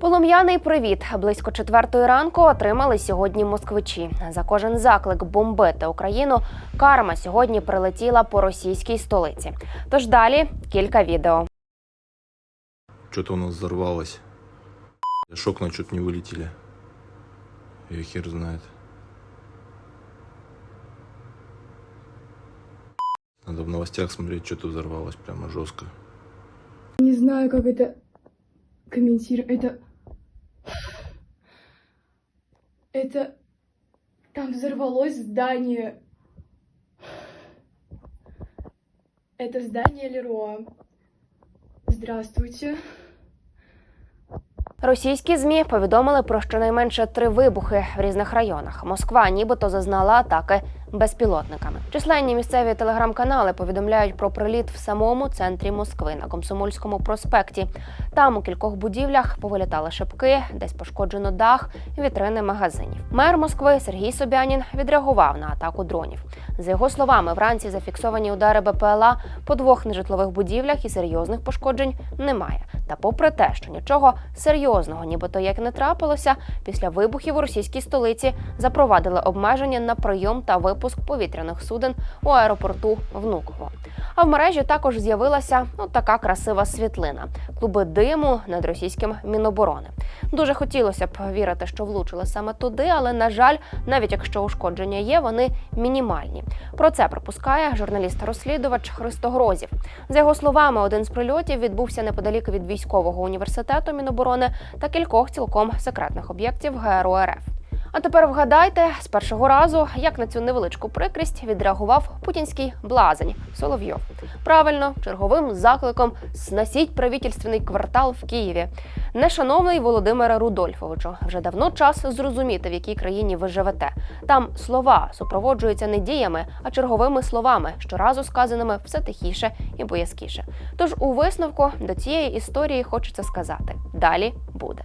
Полум'яний привіт близько четвертої ранку отримали сьогодні москвичі. За кожен заклик бомбити Україну карма сьогодні прилетіла по російській столиці. Тож далі кілька відео. Что-то у нас взорвалось. Шокна что-то не вылетели. Я хер знает. Надо в новостях смотреть, что-то взорвалось прямо жестко. Не знаю, как это комментировать. Это... Это... Там взорвалось здание. Это здание Леруа. Здравствуйте. Російські змі повідомили про щонайменше три вибухи в різних районах. Москва нібито зазнала атаки безпілотниками. Численні місцеві телеграм-канали повідомляють про приліт в самому центрі Москви на Комсомольському проспекті. Там у кількох будівлях повилітали шибки, десь пошкоджено дах, вітрини магазинів. Мер Москви Сергій Собянін відреагував на атаку дронів. За його словами, вранці зафіксовані удари БПЛА по двох нежитлових будівлях і серйозних пошкоджень немає. Та попри те, що нічого серйозного, нібито як не трапилося, після вибухів у російській столиці запровадили обмеження на прийом та випуск повітряних суден у аеропорту Внуково. А в мережі також з'явилася ну, така красива світлина клуби диму над російським міноборони. Дуже хотілося б вірити, що влучили саме туди, але на жаль, навіть якщо ушкодження є, вони мінімальні. Про це припускає журналіст-розслідувач Христо Грозів. За його словами, один з прильотів відбувся неподалік від військового університету Міноборони та кількох цілком секретних об'єктів ГРУ РФ. А тепер вгадайте з першого разу, як на цю невеличку прикрість відреагував путінський блазень Соловйов. Правильно, черговим закликом сносіть правительственний квартал в Києві. Нешановний Володимире Рудольфовичу, вже давно час зрозуміти, в якій країні ви живете. Там слова супроводжуються не діями, а черговими словами, щоразу сказаними все тихіше і боязкіше. Тож у висновку до цієї історії хочеться сказати: далі буде.